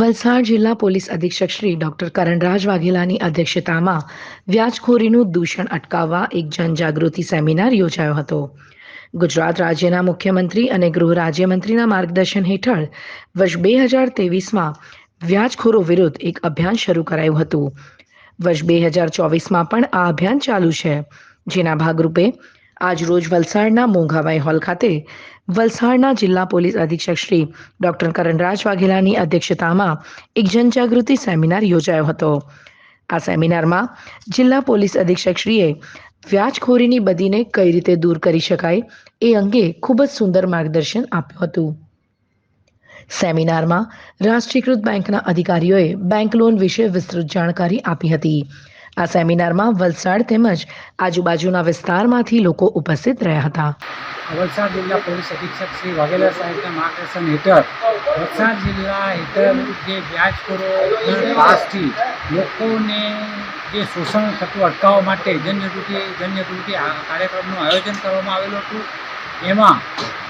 વલસાડ જિલ્લા પોલીસ અધિક્ષક શ્રી ડોક્ટર કરણરાજ વાઘેલાની અધ્યક્ષતામાં વ્યાજખોરીનું દૂષણ અટકાવવા એક જનજાગૃતિ સેમિનાર યોજાયો હતો. ગુજરાત રાજ્યના મુખ્યમંત્રી અને ગૃહ રાજ્યમંત્રીના માર્ગદર્શન હેઠળ વર્ષ બે હજાર તેવીસમાં વ્યાજખોરો વિરુદ્ધ એક અભિયાન શરૂ કરાયું હતું. વર્ષ બે હજાર ચોવીસમાં પણ આ અભિયાન ચાલુ છે. જેના ભાગરૂપે આજરોજ વલસાડના મોંઘાભાઈ હોલ ખાતે વલસાડના જિલ્લા પોલીસ અધિક્ષક શ્રી ડોક્ટર કરણરાજ વાઘેલાની અધ્યક્ષતામાં એક જનજાગૃતિ સેમિનાર યોજાયો હતો. આ સેમિનારમાં જિલ્લા પોલીસ અધિક્ષક શ્રીએ વ્યાજખોરીની બદીને કઈ રીતે દૂર કરી શકાય એ અંગે ખૂબ જ સુંદર માર્ગદર્શન આપ્યું હતું. સેમિનારમાં રાષ્ટ્રીયકૃત બેંકના અધિકારીઓએ બેંક લોન વિશે વિસ્તૃત જાણકારી આપી હતી. આ સેમિનારમાં વલસાડ તેમજ આજુબાજુના વિસ્તારમાંથી લોકો ઉપસ્થિત રહ્યા હતા. વલસાડ જિલ્લા પોલીસ અધિક્ષક શ્રી વાઘેલા સાહેબના માર્ગદર્શન હેઠળ વલસાડ જિલ્લા હેઠળ જે વ્યાજખોરોના પાસથી લોકોને જે શોષણ થતું અટકાવવા માટે જનજાગૃતિ આ કાર્યક્રમનું આયોજન કરવામાં આવેલું હતું. એમાં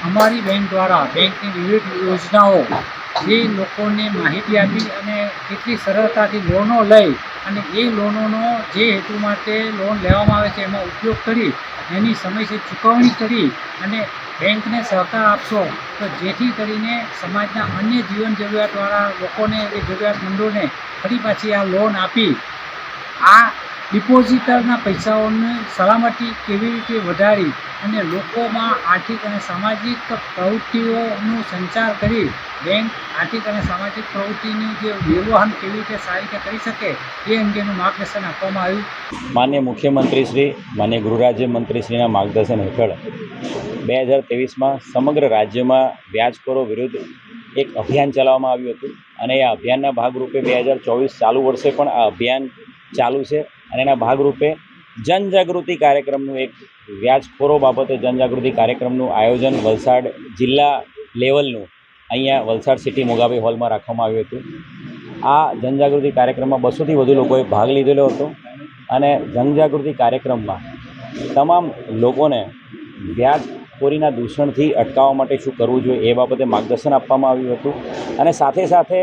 અમારી બેંક દ્વારા બેંકની વિવિધ યોજનાઓ જે લોકોને માહિતી આપી અને કેટલી સરળતાથી લોનો લઈ અને એ લોનોનો જે હેતુ માટે લોન લેવામાં આવે છે, એમાં ઉપયોગ કરી, એની સમયસર ચૂકવણી કરી અને બેંકને સહકાર આપશો, તો જેથી કરીને સમાજના અન્ય જીવન જરૂરિયાતવાળા લોકોને, એ જરૂરિયાતમંદોને ફરી પાછી આ લોન આપી. આ ડિપોઝિટરના પૈસાઓને સલામતી કેવી રીતે વધારી અને લોકોમાં આર્થિક અને સામાજિક પ્રવૃત્તિઓનું સંચાર કરી બેંક આર્થિક અને સામાજિક પ્રવૃત્તિનું જે નિર્વહન કેવી રીતે સારી રીતે કરી શકે એ અંગેનું માર્ગદર્શન આપવામાં આવ્યું. માન્ય મુખ્યમંત્રી શ્રી માન્ય ગૃહ રાજ્યમંત્રીશ્રીના માર્ગદર્શન હેઠળ બે હજાર ત્રેવીસમાં સમગ્ર રાજ્યમાં વ્યાજખોરો વિરુદ્ધ એક અભિયાન ચલાવવામાં આવ્યું હતું. અને એ અભિયાનના ભાગરૂપે બે હજાર ચોવીસ ચાલુ વર્ષે પણ આ અભિયાન ચાલુ છે. અને એના ભાગરૂપે જનજાગૃતિ કાર્યક્રમનું એક વ્યાજખોરો બાબતે જનજાગૃતિ કાર્યક્રમનું આયોજન વલસાડ જિલ્લા લેવલનું અહીંયા વલસાડ સિટી મોગાભાઈ હોલમાં રાખવામાં આવ્યું હતું. આ જનજાગૃતિ કાર્યક્રમમાં બસોથી વધુ લોકોએ ભાગ લીધેલો હતો અને જનજાગૃતિ કાર્યક્રમમાં તમામ લોકોને વ્યાજખોરીના દૂષણથી અટકાવવા માટે શું કરવું જોઈએ એ બાબતે માર્ગદર્શન આપવામાં આવ્યું હતું અને સાથે સાથે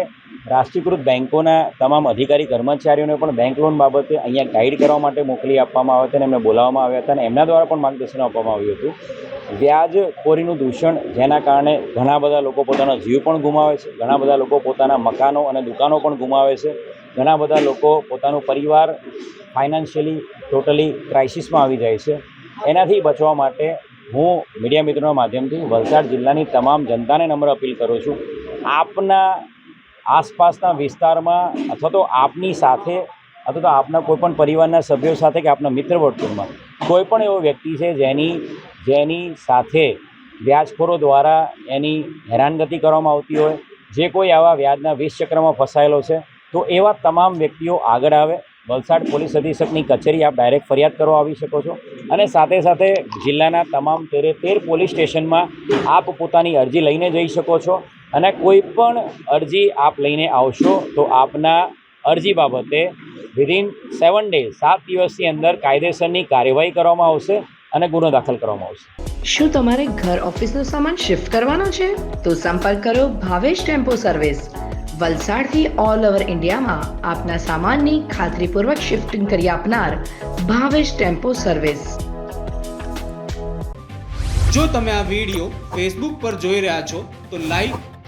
રાષ્ટ્રીયકૃત બેન્કોના તમામ અધિકારી, કર્મચારીઓને પણ બેંક લોન બાબતે અહીંયા ગાઈડ કરવા માટે મોકલી આપવામાં આવ્યા હતા અને એમને બોલાવવામાં આવ્યા હતા અને એમના દ્વારા પણ માર્ગદર્શન આપવામાં આવ્યું હતું. વ્યાજખોરીનું દૂષણ જેના કારણે ઘણા બધા લોકો પોતાનો જીવ પણ ગુમાવે છે, ઘણા બધા લોકો પોતાના મકાનો અને દુકાનો પણ ગુમાવે છે, ઘણા બધા લોકો પોતાનું પરિવાર ફાઇનાન્શિયલી ટોટલી ક્રાઇસિસમાં આવી જાય છે. એનાથી બચવા માટે હું મીડિયા મિત્રોના માધ્યમથી વલસાડ જિલ્લાની તમામ જનતાને નમ્ર અપીલ કરું છું. આપના આસપાસના વિસ્તારમાં અથવા તો આપની સાથે અથવા તો આપના કોઈપણ પરિવારના સભ્યો સાથે કે આપના મિત્ર વર્તુળમાં કોઈ પણ એવો વ્યક્તિ છે જેની જેની સાથે વ્યાજખોરો દ્વારા એની હેરાનગતિ કરવામાં આવતી હોય, જે કોઈ આવા વ્યાજના ચક્રમાં ફસાયેલો છે, તો એવા તમામ વ્યક્તિઓ આગળ આવે. વલસાડ પોલીસ અધિક્ષકની કચેરી આપ ડાયરેક્ટ ફરિયાદ કરવા આવી શકો છો. અને સાથે સાથે જિલ્લાના તમામ તેરે તેર પોલીસ સ્ટેશનમાં આપ પોતાની અરજી લઈને જઈ શકો છો. અને કોઈ પણ અરજી આપ લઈને આવશો તો આપના અરજી બાબતે વિધિન સેવન ડે સાત દિવસની અંદર કાયદેસરની કાર્યવાહી કરવામાં આવશે અને ગુનો દાખલ કરવામાં આવશે. શું તમારે ઘર ઓફિસનો સામાન શિફ્ટ કરવાનો છે? તો સંપર્ક કરો ભાવેશ ટેમ્પો સર્વિસ. વલસાડથી ઓલ ઓવર ઇન્ડિયામાં આપના સામાનની ખાતરીપૂર્વક શિફ્ટિંગ કરી આપનાર ભાવેશ ટેમ્પો સર્વિસ. જો તમે આ વીડિયો ફેસબુક પર જોઈ રહ્યા છો તો લાઈક